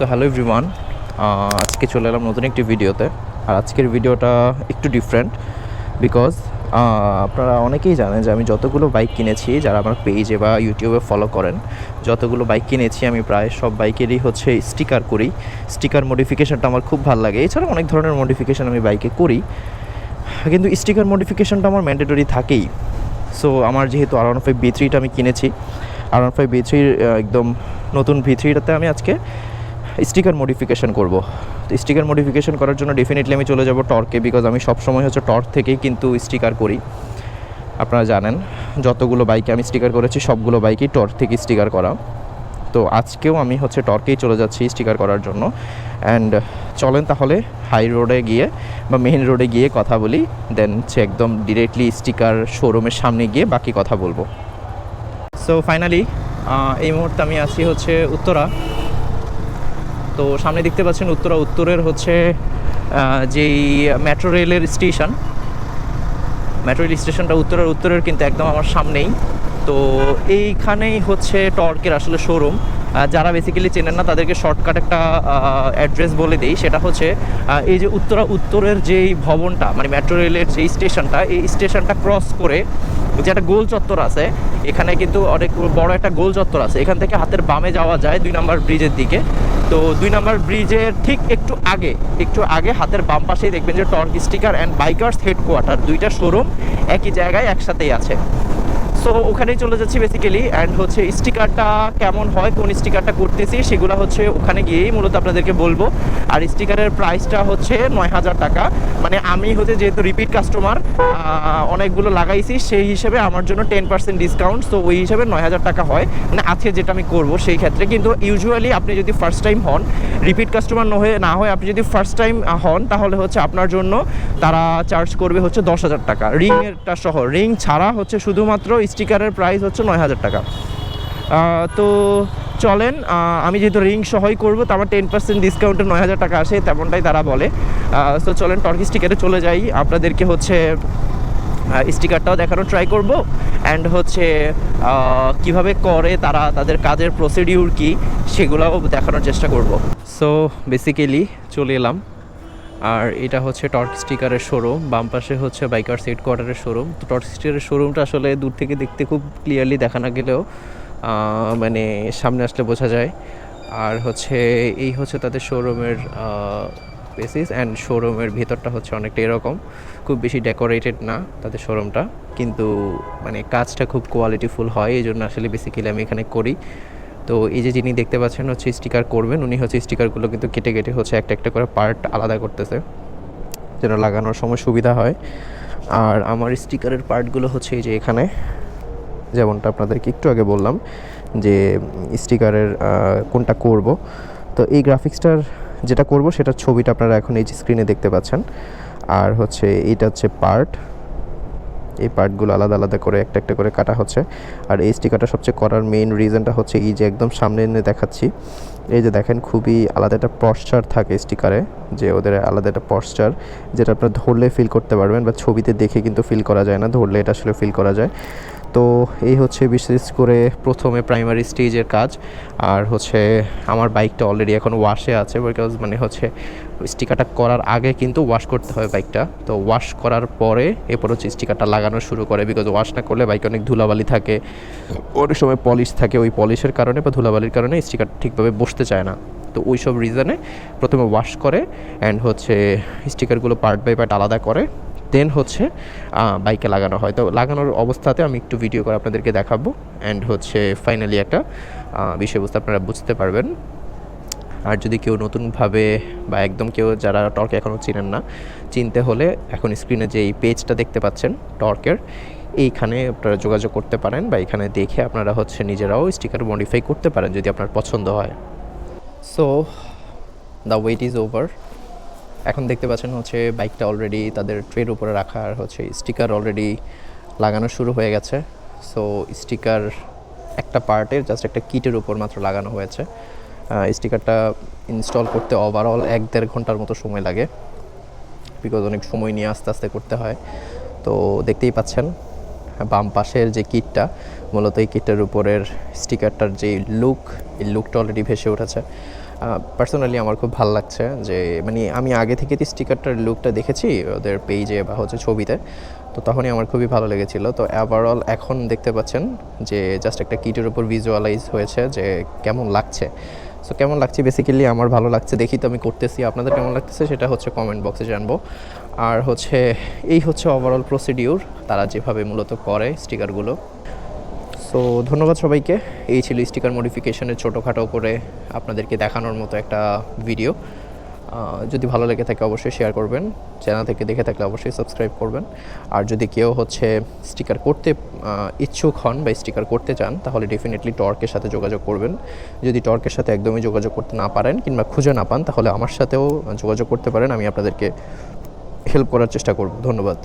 So hello everyone আজকে চলে এলাম নতুন একটি ভিডিওতে। আর আজকের ভিডিওটা একটু ডিফারেন্ট বিকজ আপনারা অনেকেই জানেন যে আমি যতগুলো বাইক কিনেছি যারা আমার পেজে বা ইউটিউবে ফলো করেন, যতগুলো বাইক কিনেছি আমি প্রায় সব বাইকেরই হচ্ছে স্টিকার করি। স্টিকার মডিফিকেশনটা আমার খুব ভালো লাগে। এছাড়া অনেক ধরনের মডিফিকেশান আমি বাইকে করি। কিন্তু স্টিকার মডিফিকেশনটা আমার ম্যান্ডেটরি থাকেই। সো আমার যেহেতু আর ওয়ান ফাইভ বি থ্রিটা আমি কিনেছি। আর ওয়ান ফাইভ বি থ্রির একদম নতুন ভি থ্রিটাতে আমি আজকে স্টিকার মডিফিকেশন করব। তো স্টিকার মডিফিকেশন করার জন্য ডেফিনেটলি আমি চলে যাব টর্কে বিকজ আমি সবসময় হচ্ছে টর্ক থেকেই কিন্তু স্টিকার করি। আপনারা জানেন, যতগুলো বাইকে আমি স্টিকার করেছি, সবগুলো বাইকেই টর্ক থেকে স্টিকার করা। তো আজকেও আমি হচ্ছে টর্কেই চলে যাচ্ছি স্টিকার করার জন্য। অ্যান্ড চলেন তাহলে হাই রোডে গিয়ে বা মেইন রোডে গিয়ে কথা বলি দেন হচ্ছে একদম ডিরেক্টলি স্টিকার শোরুমের সামনে গিয়ে বাকি কথা বলব। সো ফাইনালি এই মুহূর্তে আমি আছি হচ্ছে উত্তরা। তো সামনে দেখতে পাচ্ছেন উত্তরা উত্তরের হচ্ছে যেই মেট্রো রেলের স্টেশন মেট্রো রেল স্টেশনটা উত্তরের উত্তরের কিন্তু একদম আমার সামনেই। তো এইখানেই হচ্ছে টর্কের আসলে শোরুম যারা বেসিক্যালি চেনেন না, তাদেরকে শর্টকাট একটা অ্যাড্রেস বলে দিই। সেটা হচ্ছে এই যে উত্তরা উত্তরের যেই ভবনটা মানে মেট্রো রেলের যেই স্টেশনটা এই স্টেশনটা ক্রস করে যে একটা গোল চত্বর আছে, এখানে কিন্তু অনেক বড় একটা গোল চত্বর আছে। এখান থেকে হাতের বামে যাওয়া যায় দুই নম্বর ব্রিজের দিকে। তো দুই নম্বর ব্রিজের ঠিক একটু আগে একটু আগে হাতের বাম পাশেই দেখবেন যে Torque sticker and bikers headquarter দুইটা শোরুম একই জায়গায় একসাথেই আছে। সো ওখানেই চলে যাচ্ছি বেসিক্যালি অ্যান্ড হচ্ছে স্টিকারটা কেমন হয়, কোন স্টিকারটা করতেছি, সেগুলো হচ্ছে ওখানে গিয়েই মূলত আপনাদেরকে বলব। আর স্টিকারের প্রাইসটা হচ্ছে নয় হাজার টাকা। মানে আমি হচ্ছে যেহেতু রিপিট কাস্টমার অনেকগুলো লাগাইছি, সেই হিসেবে আমার জন্য টেন পার্সেন্ট ডিসকাউন্ট তো ওই হিসেবে নয় হাজার টাকা হয়। মানে আজকে যেটা আমি করব, সেই ক্ষেত্রে কিন্তু ইউজুয়ালি আপনি যদি ফার্স্ট টাইম হন রিপিট কাস্টমার না হয়ে না হয় আপনি যদি ফার্স্ট টাইম হন, তাহলে হচ্ছে আপনার জন্য তারা চার্জ করবে হচ্ছে দশ হাজার টাকা। রিংয়েরটা সহ রিং ছাড়া হচ্ছে শুধুমাত্র স্টিকারের প্রাইস হচ্ছে নয় হাজার টাকা। তো চলেন আমি যেহেতু রিং সহই করব, তো আমার টেন পার্সেন্ট ডিসকাউন্টে নয় হাজার টাকা আসে, তেমনটাই তারা বলে। তো চলেন, টর্কি স্টিকারে চলে যাই। আপনাদেরকে হচ্ছে স্টিকারটাও দেখানো ট্রাই করব। অ্যান্ড হচ্ছে কীভাবে করে তারা, তাদের কাজের প্রসিডিউর কি, সেগুলোও দেখানোর চেষ্টা করব। সো বেসিক্যালি চলে এলাম। আর এটা হচ্ছে টর্ক স্টিকারের শোরুম বাম পাশে হচ্ছে বাইকার সেট কোয়ার্টারের শোরুম তো টর্ক স্টিকারের শোরুমটা আসলে দূর থেকে দেখতে খুব ক্লিয়ারলি দেখা না গেলেও মানে সামনে আসলে বোঝা যায়। আর হচ্ছে এই হচ্ছে তাদের শোরুমের বেসিস অ্যান্ড শোরুমের ভেতরটা হচ্ছে অনেকটা এরকম। খুব বেশি ডেকোরেটেড না তাদের শোরুমটা কিন্তু মানে কাজটা খুব কোয়ালিটিফুল হয় এই জন্য আসলে বেসিক্যালি আমি এখানে করি। তো এই যে যিনি দেখতে পাচ্ছেন হচ্ছে স্টিকার করবেন, উনি হচ্ছে স্টিকারগুলো কিন্তু কেটে কেটে হচ্ছে একটা একটা করে পার্ট আলাদা করতেছে যেন লাগানোর সময় সুবিধা হয়। আর আমার স্টিকারের পার্টগুলো হচ্ছে এই যে এখানে, যেমনটা আপনাদেরকে একটু আগে বললাম যে স্টিকারের কোনটা করব। তো এই গ্রাফিক্সটার যেটা করব, সেটার ছবিটা আপনারা এখন এই যে স্ক্রিনে দেখতে পাচ্ছেন। আর হচ্ছে এটা হচ্ছে পার্ট এই পার্টগুলো আলাদা আলাদা করে, একটা একটা করে কাটা হচ্ছে। আর এই স্টিকারটা সবচেয়ে করার মেইন রিজনটা হচ্ছে এই যে একদম সামনে এনে দেখাচ্ছি, এই যে দেখেন খুবই আলাদা একটা পশ্চার থাকে স্টিকারে, যে ওদের আলাদা একটা পশ্চার যেটা আপনারা ধরলে ফিল করতে পারবেন বা ছবিতে দেখে কিন্তু ফিল করা যায় না, ধরলে এটা আসলে ফিল করা যায়। তো এই হচ্ছে বিশেষ করে প্রথমে প্রাইমারি স্টেজের কাজ। আর হচ্ছে আমার বাইকটা অলরেডি এখন ওয়াশে আছে বিকজ মানে হচ্ছে স্টিকারটা করার আগে কিন্তু ওয়াশ করতে হয় বাইকটা তো ওয়াশ করার পরে এরপর হচ্ছে স্টিকারটা লাগানো শুরু করে বিকজ ওয়াশ না করলে বাইকে অনেক ধুলাবালি থাকে। অনেক সময় পলিশ থাকে ওই পলিশের কারণে বা ধুলাবালির কারণে স্টিকার ঠিকভাবে বসতে চায় না। তো ওই সব রিজনে প্রথমে ওয়াশ করে অ্যান্ড হচ্ছে স্টিকারগুলো পার্ট বাই পার্ট আলাদা করে। দেন হচ্ছে বাইকে লাগানো হয়। তো লাগানোর অবস্থাতে আমি একটু ভিডিও করে আপনাদেরকে দেখাবো। অ্যান্ড হচ্ছে ফাইনালি একটা বিষয়বস্তু আপনারা বুঝতে পারবেন। আর যদি কেউ নতুনভাবে বা একদম কেউ যারা টর্ক এখনও চিনেন না, চিনতে হলে এখন স্ক্রিনে যে এই পেজটা দেখতে পাচ্ছেন, টর্কের, এইখানে আপনারা যোগাযোগ করতে পারেন বা এখানে দেখে আপনারা হচ্ছে নিজেরাও স্টিকার মডিফাই করতে পারেন যদি আপনার পছন্দ হয়। So the wait is over এখন দেখতে পাচ্ছেন হচ্ছে বাইকটা অলরেডি তাদের ট্রের উপরে রাখা, আর হচ্ছে স্টিকার অলরেডি লাগানো শুরু হয়ে গেছে। সো স্টিকার একটা পার্টের জাস্ট একটা কিটের উপর মাত্র লাগানো হয়েছে। স্টিকারটা ইনস্টল করতে ওভারঅল এক দেড় ঘণ্টার মতো সময় লাগে। বিকজ অনেক সময় নিয়ে আস্তে আস্তে করতে হয়। তো দেখতেই পাচ্ছেন, বাম পাশের যে কিটটা মূলত এই কিটটার উপরের স্টিকারটার যে লুক এই লুকটা অলরেডি ভেসে উঠেছে। পার্সোনালি আমার খুব ভালো লাগছে যে মানে আমি আগে থেকে তো স্টিকারটার লুকটা দেখেছি, ওদের পেজে বা হচ্ছে ছবিতে, তো তখনই আমার খুবই ভালো লেগেছিল। তো ওভারঅল এখন দেখতে পাচ্ছেন যে জাস্ট একটা কিটের উপর ভিজুয়ালাইজ হয়েছে যে, কেমন লাগছে। সো কেমন লাগছে? বেসিক্যালি আমার ভালো লাগছে, দেখি তো আমি করতেছি। আপনাদের কেমন লাগতেছে? সেটা হচ্ছে কমেন্ট বক্সে জানব। আর হচ্ছে, এই হচ্ছে ওভারঅল প্রসিডিউর তারা যেভাবে মূলত করে স্টিকারগুলো সো ধন্যবাদ সবাইকে। এই ছিল স্টিকার মডিফিকেশনের ছোটোখাটো করে আপনাদেরকে দেখানোর মতো একটা ভিডিও যদি ভালো লেগে থাকে অবশ্যই শেয়ার করবেন। চ্যানেল থেকে দেখে থাকলে অবশ্যই সাবস্ক্রাইব করবেন। আর যদি কেউ হচ্ছে স্টিকার করতে ইচ্ছুক হন বা স্টিকার করতে চান, তাহলে ডেফিনেটলি টর্কের সাথে যোগাযোগ করবেন। যদি টর্কের সাথে একদমই যোগাযোগ করতে না পারেন কিংবা খুঁজে না পান, তাহলে আমার সাথেও যোগাযোগ করতে পারেন। আমি আপনাদেরকে হেল্প করার চেষ্টা করব। ধন্যবাদ।